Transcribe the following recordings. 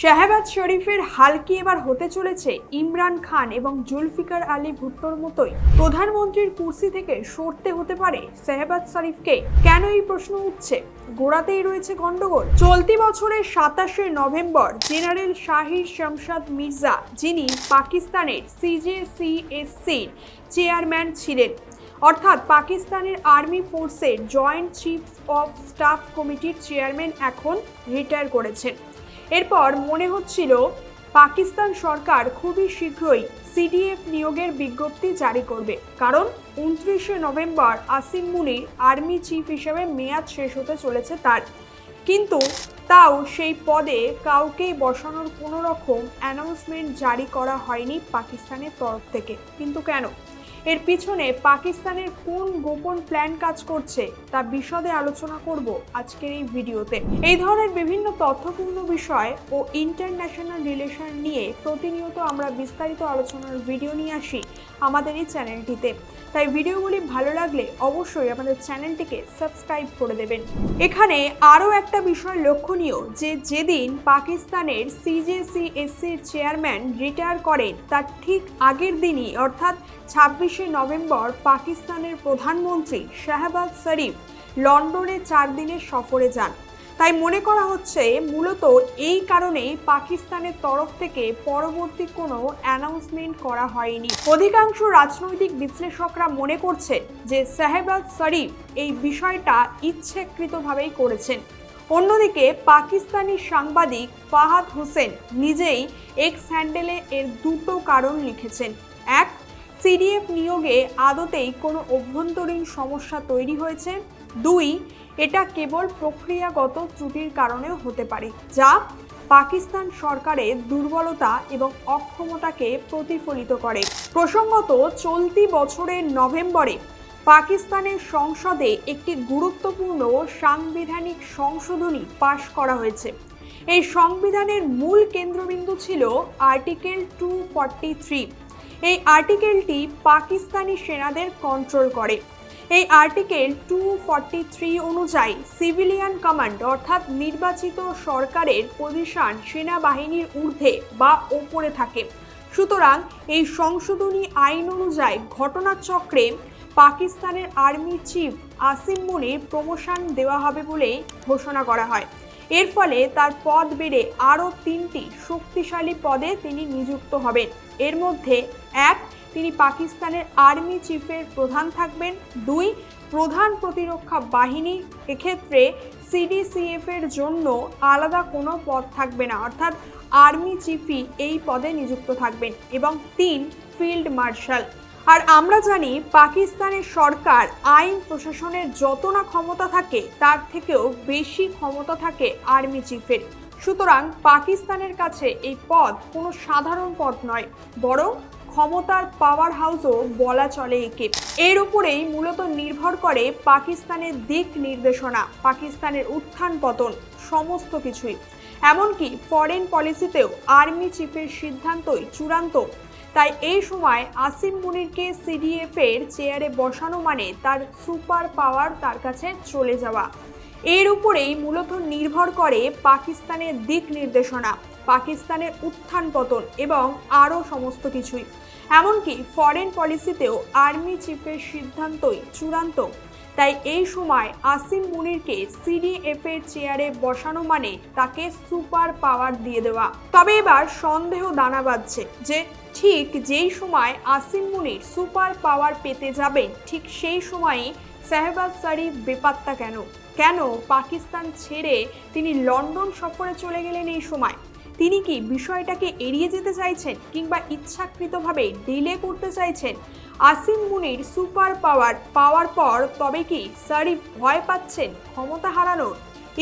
শাহবাজ শরীফের হাল কি এবার হতে চলেছে? ইমরান খান এবং জুলফিকার আলী ভুট্টোর মতোই প্রধানমন্ত্রীর কুর্সি থেকে সরতে হতে পারে শাহবাজ শরীফকে? কেন এই প্রশ্ন উঠছে? গোড়াতেই রয়েছে গন্ডগোল চলতি বছরের সাতাশে নভেম্বর জেনারেল শাহির শামশাদ মির্জা, যিনি পাকিস্তানের সিজেসিএসসির চেয়ারম্যান ছিলেন, অর্থাৎ পাকিস্তানের আর্মি ফোর্সের জয়েন্ট চিফ অফ স্টাফ কমিটির চেয়ারম্যান এখন রিটায়ার করেছেন। এরপর মনে হচ্ছিল পাকিস্তান সরকার খুবই শীঘ্রই সিডিএফ নিয়োগের বিজ্ঞপ্তি জারি করবে। কারণ উনত্রিশে November Asim Munir army chief হিসেবে মেয়াদ শেষ হতে চলেছে তার। কিন্তু তাও সেই পদে কাউকেই বসানোর কোনো রকম অ্যানাউন্সমেন্ট জারি করা হয়নি পাকিস্তানের তরফ থেকে। কিন্তু কেন? এর পিছনে পাকিস্তানের কোন গোপন প্ল্যান কাজ করছে তা বিশদে আলোচনা করব আজকের এই ভিডিওতে। এই ধরনের বিভিন্ন তথ্যপূর্ণ বিষয় ও ইন্টারন্যাশনাল রিলেশন নিয়ে প্রতিনিয়ত আমরা বিস্তারিত আলোচনার ভিডিও নিয়ে আসি আমাদের এই চ্যানেলটিতে তাই ভিডিওগুলি ভালো লাগলে অবশ্যই আমাদের চ্যানেলটিকে সাবস্ক্রাইব করে দেবেন। এখানে আরও একটা বিষয় লক্ষণীয় যে যেদিন পাকিস্তানের সিজেসিএসসির চেয়ারম্যান রিটায়ার করেন, তার ঠিক আগের দিনই, অর্থাৎ ছাব্বিশে নভেম্বর পাকিস্তানের প্রধানমন্ত্রী শাহবাজ শরীফ লন্ডনে চার দিনের সফরে যান। তাই মনে করা হচ্ছে মূলত এই কারণেই পাকিস্তানের তরফ থেকে পরবর্তী কোনো অ্যানাউন্সমেন্ট করা হয়নি। অধিকাংশ রাজনৈতিক বিশ্লেষকরা মনে করছেন যে শাহবাজ শরীফ এই বিষয়টা ইচ্ছাকৃতভাবেই করেছেন। অন্যদিকে পাকিস্তানি সাংবাদিক ফাহাদ হোসেন নিজেই এক্স হ্যান্ডেলে এর দুটো কারণ লিখেছেন। এক সিডিএফ নিয়োগে আদতেই কোনো অভ্যন্তরীণ সমস্যা তৈরি হয়েছে। দুই, এটা কেবল প্রক্রিয়াগত ত্রুটির কারণেও হতে পারে, যা পাকিস্তান সরকারের দুর্বলতা এবং অক্ষমতাকে প্রতিফলিত করে। প্রসঙ্গত, চলতি বছরের নভেম্বরে পাকিস্তানের সংসদে একটি গুরুত্বপূর্ণ সাংবিধানিক সংশোধনী পাশ করা হয়েছে। এই সংবিধানের মূল কেন্দ্রবিন্দু ছিল আর্টিকেল টু ফর্টি থ্রি। এই আর্টিকেলটি পাকিস্তানি সেনাদের কন্ট্রোল করে। এই আর্টিকেল টু অনুযায়ী সিভিলিয়ান কমান্ড অর্থাৎ নির্বাচিত সরকারের পজিশন সেনাবাহিনীর ঊর্ধ্বে বা ওপরে থাকে। সুতরাং এই সংশোধনী আইন অনুযায়ী ঘটনাচক্রে পাকিস্তানের army chief Asim Munir promotion দেওয়া হবে বলেই ঘোষণা করা হয়। এর ফলে তার পদ বেড়ে আরও তিনটি শক্তিশালী পদে তিনি নিযুক্ত হবেন। এর মধ্যে এক, তিনি পাকিস্তানের আর্মি চিফের প্রধান থাকবেন। দুই, প্রধান প্রতিরক্ষা বাহিনী এক্ষেত্রে সিডিসিএফ এর জন্য আলাদা কোনো পদ থাকবে না। অর্থাৎ আর্মি চিফই এই পদে নিযুক্ত থাকবেন এবং তিন, ফিল্ড মার্শাল। আর আমরা জানি পাকিস্তানের সরকার, আইন, প্রশাসনের যত না ক্ষমতা থাকে, তার থেকেও বেশি ক্ষমতা থাকে আর্মি চিফের। সুতরাং পাকিস্তানের কাছে এই পদ কোনো সাধারণ পদ নয়, বরং ক্ষমতার পাওয়ার হাউসও বলা চলে একে এর উপরেই মূলত নির্ভর করে পাকিস্তানের দিক নির্দেশনা, পাকিস্তানের উত্থান পতন, সমস্ত কিছুই। এমনকি ফরেন পলিসিতেও আর্মি চিফের সিদ্ধান্তই চূড়ান্ত। তাই এই সময় আসিম মুনিরকে সিডিএফ এর চেয়ারে বসানো মানে তার সুপার পাওয়ার তার কাছে চলে যাওয়া। এর উপরেই মূলত নির্ভর করে পাকিস্তানের দিক নির্দেশনা, পাকিস্তানের উত্থান পতন এবং আরও সমস্ত কিছুই। এমনকি ফরেন পলিসিতেও আর্মি চিফের সিদ্ধান্তই চূড়ান্ত। তাই এই সময় আসিম মুনিরকে সিডিএফ এর চেয়ারে বসানো মানে তাকে সুপার পাওয়ার দিয়ে দেওয়া। তবে এবার সন্দেহ দানা বাঁধছে যে ঠিক যেই সময় আসিম মুনির সুপার পাওয়ার পেতে যাবেন, ঠিক সেই সময়ই শাহবাজ শরীফ বেপাত্তা কেন? কেন পাকিস্তান ছেড়ে তিনি লন্ডন সফরে চলে গেলেন এই সময়? তিনি কি বিষয়টাকে এড়িয়ে যেতে চাইছেন কিংবা ইচ্ছাকৃতভাবে ডিলে করতে চাইছেন? আসিম মুনির সুপার পাওয়ার পাওয়ার পর তবে কি শরীফ ভয় পাচ্ছেন ক্ষমতা হারানোর?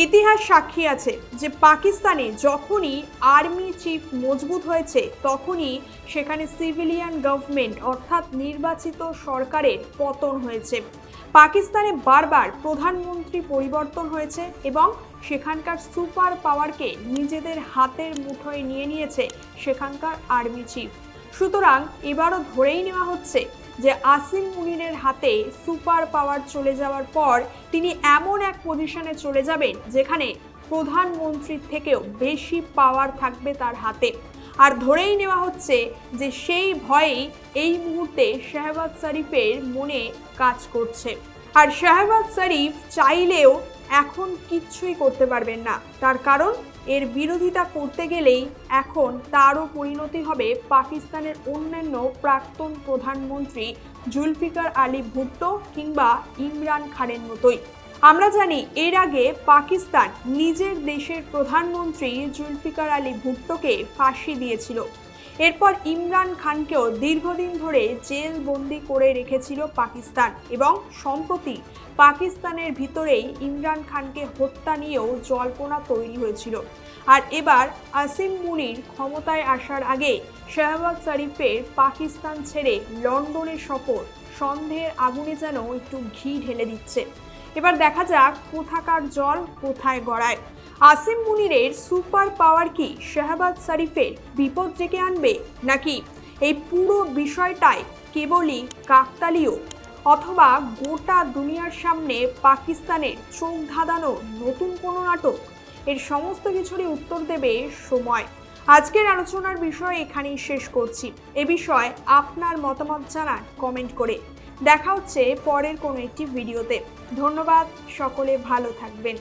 ইতিহাস সাক্ষী আছে যে পাকিস্তানে যখনই আর্মি চিফ মজবুত হয়েছে, তখনই সেখানে সিভিলিয়ান গভর্নমেন্ট অর্থাৎ নির্বাচিত সরকারের পতন হয়েছে। পাকিস্তানে বারবার প্রধানমন্ত্রী পরিবর্তন হয়েছে এবং সেখানকার সুপার পাওয়ারকে নিজেদের হাতের মুঠোয় নিয়ে নিয়েছে সেখানকার আর্মি চিফ। সুতরাং এবারও ধরেই নেওয়া হচ্ছে যে আসিম মুনিরের হাতে সুপার পাওয়ার চলে যাওয়ার পর তিনি এমন এক পজিশনে চলে যাবেন যেখানে প্রধানমন্ত্রীর থেকেও বেশি পাওয়ার থাকবে তার হাতে। আর ধরেই নেওয়া হচ্ছে যে সেই ভয়েই এই মুহূর্তে শাহবাজ শরীফের মনে কাজ করছে। আর শাহবাজ শরীফ চাইলেও এখন কিচ্ছুই করতে পারবেন না। তার কারণ, এর বিরোধিতা করতে গেলেই এখন তারও পরিণতি হবে পাকিস্তানের অন্যান্য প্রাক্তন প্রধানমন্ত্রী জুলফিকার আলী ভুট্টো কিংবা ইমরান খানের মতোই। আমরা জানি এর আগে পাকিস্তান নিজের দেশের প্রধানমন্ত্রী জুলফিকার আলী ভুট্টোকে ফাঁসি দিয়েছিল। এরপর ইমরান খানকেও দীর্ঘদিন ধরে জেল বন্দি করে রেখেছিল পাকিস্তান এবং সম্প্রতি পাকিস্তানের ভিতরেই ইমরান খানকে হত্যা নিয়েও জল্পনা তৈরি হয়েছিল। আর এবার আসিম মুনির ক্ষমতায় আসার আগে শাহবাজ শরীফের পাকিস্তান ছেড়ে লন্ডনের সফর, সন্দেহের আগুনে যেন একটু ঘি ঢেলে দিচ্ছে। এবার দেখা যাক কোথাকার জল কোথায় গড়ায়। আসিম মুনিরের সুপার পাওয়ার কি শাহবাজ শরীফের বিপদ ডেকে আনবে নাকি? এই পুরো বিষয়টাই কেবলই কাকতালীয় অথবা গোটা দুনিয়ার সামনে পাকিস্তানের চোখ ধাঁধানো নতুন কোনো নাটক? এর সমস্ত কিছুরই উত্তর দেবে সময়। আজকের আলোচনার বিষয় এখানেই শেষ করছি। এ বিষয়ে আপনার মতামত জানান কমেন্ট করে। দেখা হচ্ছে পরের কোনো একটি ভিডিওতে। ধন্যবাদ সকলে ভালো থাকবেন।